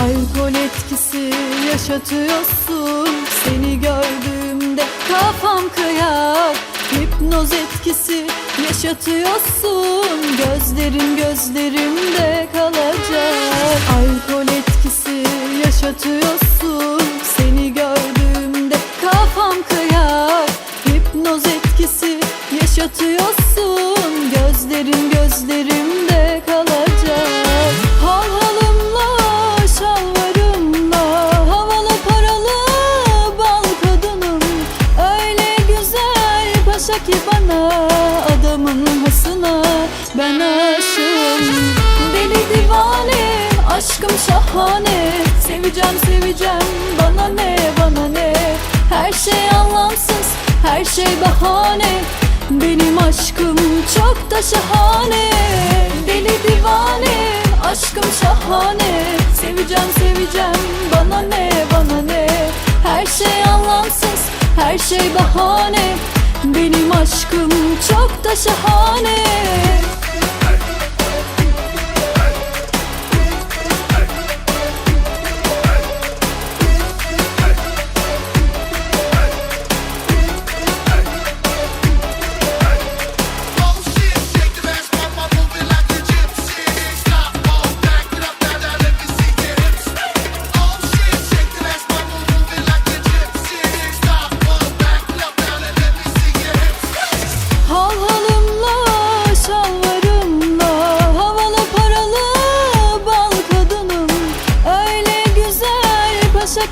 Alkol etkisi yaşatıyorsun. Seni gördüğümde kafam kıyak Hipnoz etkisi yaşatıyorsun. Gözlerin gözlerimde kalacak. Alkol etkisi yaşatıyorsun. Seni gördüğümde kafam kıyak Hipnoz etkisi yaşatıyorsun. Gözlerin gözlerimde paşa ki bana Adamın hasına ben aşığım. Deli divane aşkım şahane. Seveceğim seveceğim bana ne bana ne? Her şey anlamsız her şey bahane. Benim aşkım çok da şahane. Deli divane aşkım şahane. Seveceğim seveceğim bana ne bana ne? Her şey anlamsız her şey bahane aşkım çok da şahane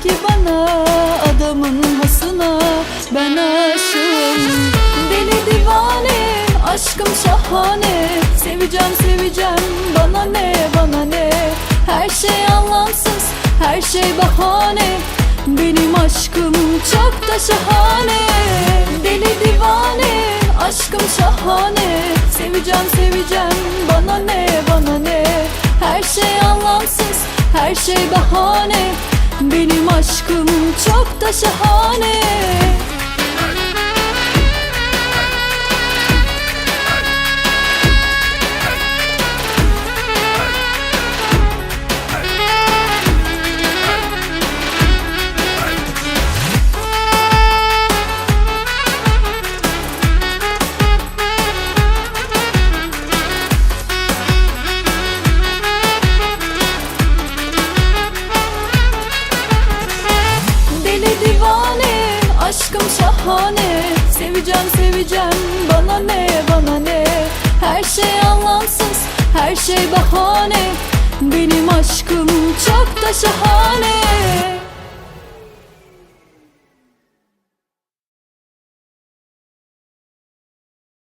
ki bana Adamın hasına ben aşığım. Deli divane aşkım şahane. Seveceğim seveceğim bana ne bana ne? Her şey anlamsız her şey bahane. Benim aşkım çok da şahane. Deli divane aşkım şahane. Seveceğim seveceğim bana ne bana ne? Her şey anlamsız her şey bahane Benim aşkım çok da şahane şahane Seveceğim seveceğim. Bana ne bana ne? Her şey anlamsız her şey bahane. Benim aşkım çok da şahane